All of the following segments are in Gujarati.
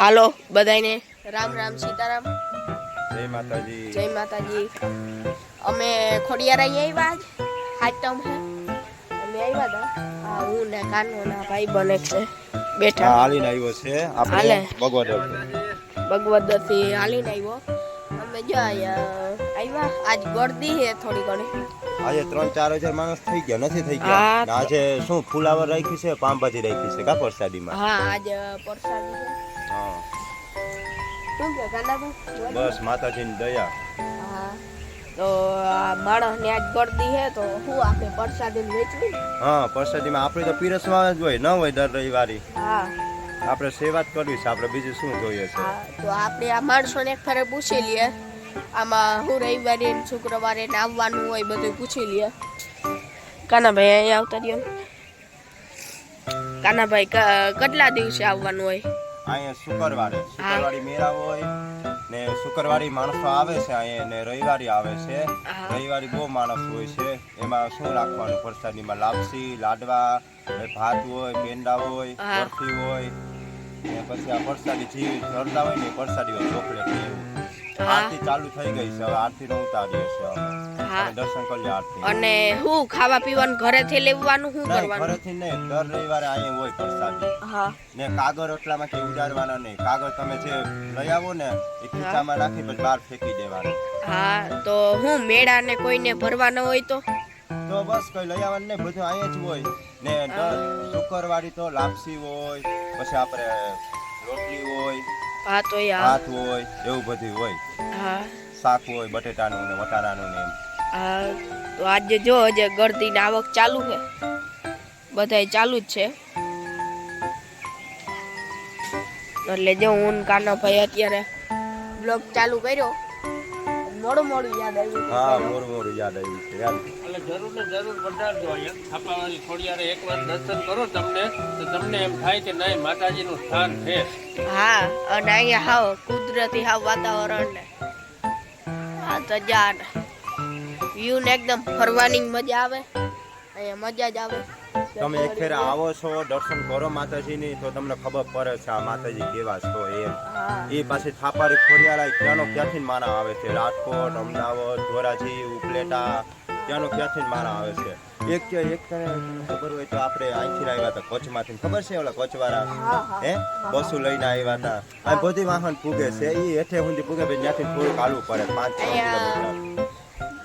હાલો બધાને રામ રામ સીતારામ. જય માતાજી. જય માતાજી. અમે ખોડિયાર આવ્યા જ હાટમ છે અમે આવ્યા હતા હા હું ને કાનો ના ભાઈ બને છે. બેઠા. હાલીને આવ્યો છે. આપણે ભગવત ભગવતથી હાલીને આવ્યો અમે જો આવ્યા આજ ગળદી છે થોડી ઘણી. આજે ત્રણ ચાર હજાર માણસ થઈ ગયા નથી થઈ ગયા? આજે શું ફુલાવર રાખ્યું છે પામભાજી રાખી છે કા પ્રસાદીમાં? હા આજે પરસાદી હા બસ માતાજીની દયા. તો માણસ ને આજ ગળદી હે તો શું આપે પરસાદી વેચવી? હા પ્રસાદીમાં આપણે તો પીરસવા જ હોય ન હોય દર રવિવારી. હા. આપણે સેવા જ કરવી છે આપણે બીજું શું જોઈએ છે? તો આપણે આ માણસોને એક ફરે પૂછી લઈએ. આમાં હું રવિવારે શુક્રવારે ને આવવાનું હોય બધું પૂછી લઈએ. કાનાભાઈ અહીંયા આવતા રહ્યો. કાનાભાઈ કેટલા દિવસે આવવાનું હોય? અહીંયા શુક્રવારે શુક્રવારી મેળા હોય ને શુક્રવારી માણસો આવે છે અહીંયા ને રવિવારી આવે છે. રવિવારી બહુ માણસ હોય છે એમાં શું રાખવાનું પ્રસાદીમાં લાપસી લાડવા ભાત હોય પેંડા હોય. બરફી હોય ને પછી આ પ્રસાદી જીવ ધરતા હોય ને પ્રસાદી હોય ચોકલેટ એવું. આરતી ચાલુ થઈ ગઈ છે. હવે આરતી નો ઉતારીએ છે અમે. દર્શન કરી આરતી. અને હું ખાવા પીવાનું ઘરેથી લેવાનું શું કરવાનું? ઘરેથી નહીં. દર રવિવારે અહીંયા હોય પ્રસાદી. હા. ને કાગળ એટલામાંથી ઉડાડવાના નહીં. કાગળ તમે જે લઈ આવો ને એ ખીચામાં રાખી પછી બહાર ફેંકી દેવાનું. હા તો હું મેળા ને કોઈને ભરવાનો હોય તો? તો બસ કઈ લઈ આવવાનું નહીં. બધું અહીંયા જ હોય. ને શુક્રવારી તો લાપસી હોય પછી આપણે રોટલી હોય હા તો ભાત હોય એવું બધું હોય. હા. શાક હોય બટેટાનું ને વટાણાનું ને એમ. હા તો આજે જો હજે ગળદીની આવક ચાલુ છે. બધાય ચાલુ જ છે. એટલે જો હું કાનો ભાઈ અત્યારે બ્લોગ ચાલુ કર્યો મોડું મોડું યાદ આવ્યું હા મોડું મોરું યાદ આવ્યું યાદ જરૂર ને જરૂર પધારજો અહીંયા. છાપાવાળી ખોડિયારે એકવાર દર્શન કરો તમને તો તમને એમ થાય કે નહીં માતાજીનું સ્થાન છે. હા અને અહીંયા હાવ કુદરતી હાવ વાતાવરણ ને. આ તો વ્યૂ ને એકદમ ફરવાની મજા આવે. અહીંયા મજા જ આવે. તમે એક ફેર આવો છો દર્શન કરો માતાજીની તો તમને ખબર પડે છે આ માતાજી કેવા છો એમ એ પાછી થાપારી ખોડિયાળા ક્યાંનો ક્યાંથી માના આવે છે? રાજકોટ અમદાવાદ ધોરાજી ઉપલેટા ત્યાંનો ક્યાંથી મારા આવે છે? એક કે એક ખબર હોય તો આપણે અહીંથી આવ્યા હતા કોચમાંથી. ખબર છે ઓલા કચ્છવાળા હા, હા. હે? બસો લઈને આવ્યા હતા. આ બધી વાહન પૂગે છે. એ હેઠે સુધી પૂગે પછી ત્યાંથી થોડુંક હાલવું પડે. પાંચ કિલોમીટર.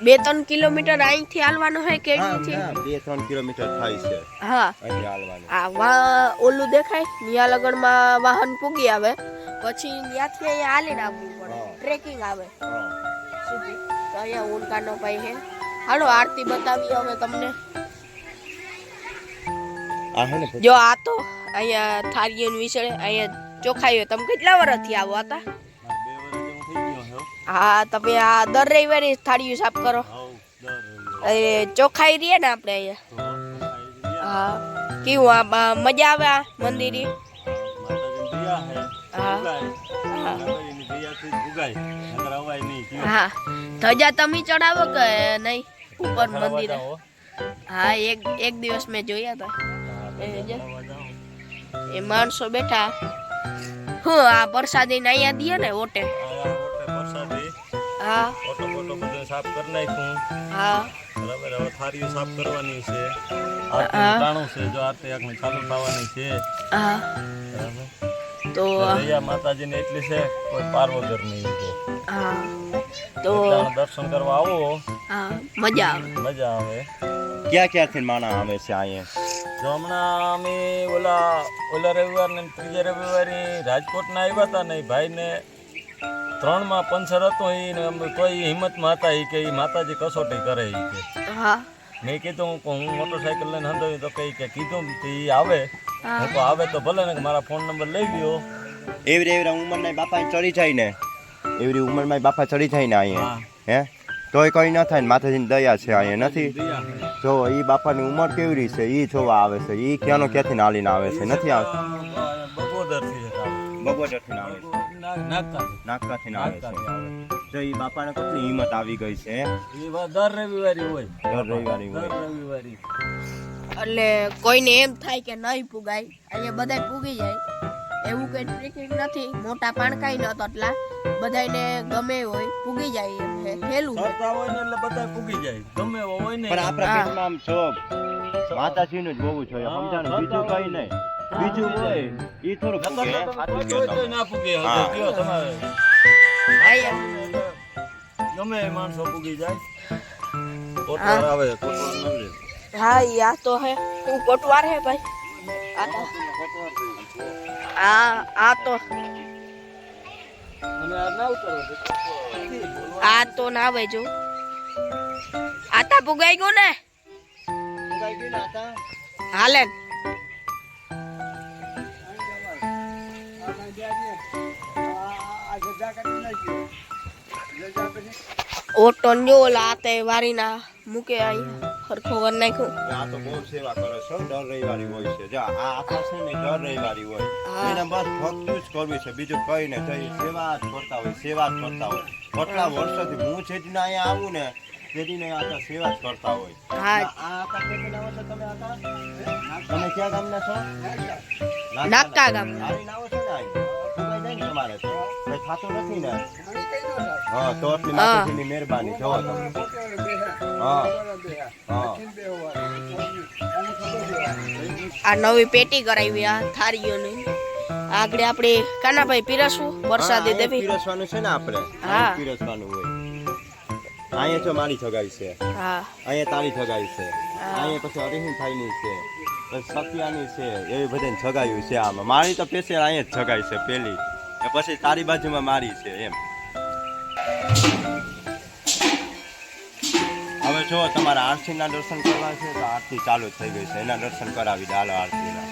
બે ત્રણ કિલોમીટર અહીંથી હાલવાનું હોય કે અહીંથી બે ત્રણ કિલોમીટર થાય છે. હા. વા ઓલું દેખાય? નિયા લગનમાં વાહન પૂગી આવે. પછી ત્યાંથી અહીંયા હાલીને આવવું પડે. ટ્રેકિંગ આવે. સુધી. તો અહીંયા ઉલકાનો ભાઈ છે હાલો આરતી બતાવી હવે તમને. આ હે ને જો આ તો અહીંયા થારીઓની વિશે અહીંયા ચોખાઈઓ. તમે કેટલા વર્ષથી આવો હતા? હા તમે આ દર રવિવારે થાળીઓ સાફ કરો. એ ચોખાઈ રહીએ ને આપણે અહીંયા? હા. કેવું આ મજા આવે આ મંદિરે? હા. હા. ધજા તમે ચડાવો કે નહીં? ઉપર મંદિર. હા એક એક દિવસ મેં જોયા હતા એ માણસો બેઠા. હું આ પ્રસાદી ને દઈએ ને ઓટે. હા. સાફ કરી નાખ્યું. હા. બરાબર હવે સાફ કરવાની છે. આરતી ટાણું છે જો આરતી આખની ચાલુ થવાની છે. હા. બરાબર. તો દયા માતાજીને એટલી છે કોઈ પાર વગર નહીં હા. તો દર્શન કરવા આવો. મજા આવે. મજા આવે. ક્યાં ક્યાંથી માણા આવે છે અહીંયા જો હમણાં અમે ઓલા ઓલા રવિવાર ને ત્રીજા રવિવારે રાજકોટના આવ્યા હતા ને ભાઈને ત્રણમાં પંચર હતો એ ને અમે કોઈ હિંમતમાં હતા એ કે માતાજી કસોટી કરે એ કે. હા. મેં કીધું કે હું મોટરસાઇકલ લઈને હંધાવી તો કઈ કે કીધું કે એ આવે. હું. તો આવે તો ભલે ને કે મારા ફોન નંબર લઈ ગયો એવી એવરી ઉંમરના બાપા ચડી જાય ને. એવી ઉંમરમાં બાપા ચડી જાય ને અહીંયા હે? તોય કઈ ન થાય ને માતાજીની દયા છે અહીંયા નથી. જો એ બાપાની ઉંમર કેવડી છે એ જોવા આવે છે એ ક્યાંનો ક્યાંથી નાલીને આવે છે નથી આવતો. બાપાને કેટલી હિંમત આવી ગઈ છે. હે? એ વા- દર રવિવારે હોય. દર રવિવારે હોય. રવિવારે. એટલે કોઈને એમ થાય કે નહીં પુગાય. અહીંયા બધા પૂગી જાય. એવું કઈ ટ્રેકિંગ નથી. મોટા પાણકાઈ નતો એટલા બધાને ગમે હોય પૂગી જાય એમ હે હેલું છે. હોય ને એટલે બધા પૂગી જાય. ગમે એવો હોય ને પણ આપણા. પેટમાં આમ છો. માતાજીનું જ હોવું જોઈએ સમજાણ? બીજું કઈ નહીં. બીજું હોય. એ થોડું તમે. ના પૂગે. હા. કયો તમારે. ગમે એ માણસો પૂગી જાય. કોટવાર આવે કોટવાર હા યા તો હે. હું કોટવાર હે ભાઈ? આ તો. આ તો આ તો ના આવે જો આતા પુગાઈ ગયો ને? હાલે. ઓટો ન્યો લાતે વારીના મૂકે અહીંયા હરખો કર નાખ્યું. આ તો બહુ સેવા કરે છે દર રવિવારી હોય છે. જો આ આખા છે ને દર રવિવારી હોય. એને બસ ભક્તું જ કરવી છે બીજું કઈ નહીં. કઈ સેવા જ કરતા હોય સેવા જ કરતા હોય. કેટલા વર્ષોથી હું છે ને અહીંયા આવું ને તેથી ને આ સેવા જ કરતા હોય. હા. આ કેટલા છો તમે આખા તમે ક્યાં ગામના છો? નાકા ગામના. લારીને આવો છો ને ને તમારે? કઈ થાતું નથી ને? હા તો માતાજીની મહેરબાની. જોવો હા. હા. આ નવી પેટી કરાવી આ થારીઓની. આગળ આપણે કાનાભાઈ પીરસવું વરસાદી દેવી. પીરસવાનું છે ને આપણે. હા. પીરસવાનું હોય. અહીંયા જો મારી ઠગાઈ છે. હા. અહીંયા તારી ઠગાઈ છે. અહીંયા પછી અરિહીન ભાઈની છે. પછી સત્યાની છે. એવી બધાને ઠગાયું છે આમાં. મારી તો પેશે અહીંયા જ ઠગાઈ છે પેલી ને પછી તારી બાજુમાં મારી છે એમ. હવે જો તમારે આરતીના દર્શન કરવા છે તો આરતી ચાલુ થઈ ગઈ છે. એના દર્શન કરાવી દે હાલો આરતીના.